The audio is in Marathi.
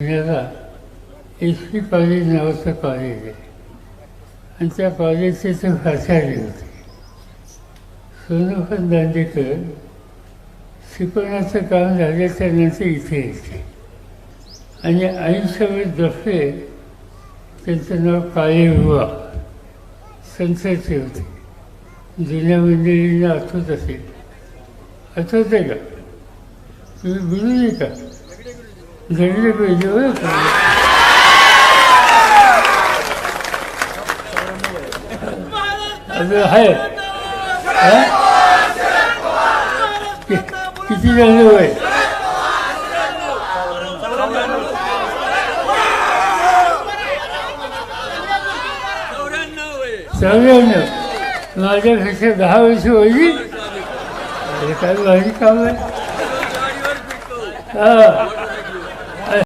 पुण्याला एस पी कॉलेज नावाचं कॉलेज आहे. आणि त्या कॉलेजचे ते प्राचार्य होते सोनोफन दांडेकर शिकवण्याचं काम झाल्याच्यानंतर इथे येते आणि आयुष्यभर दफे त्यांचं नाव काळे बुवा होते. जुन्या मंडळींना आठवत असेल. आठवते का? तुम्ही बोलू नये का पाहिजे होय. अजून आहे किती झालं वय चौऱ्याण्णव. माझ्यापेक्षा दहा वर्ष होईल. काय भारी काम आहे. हां.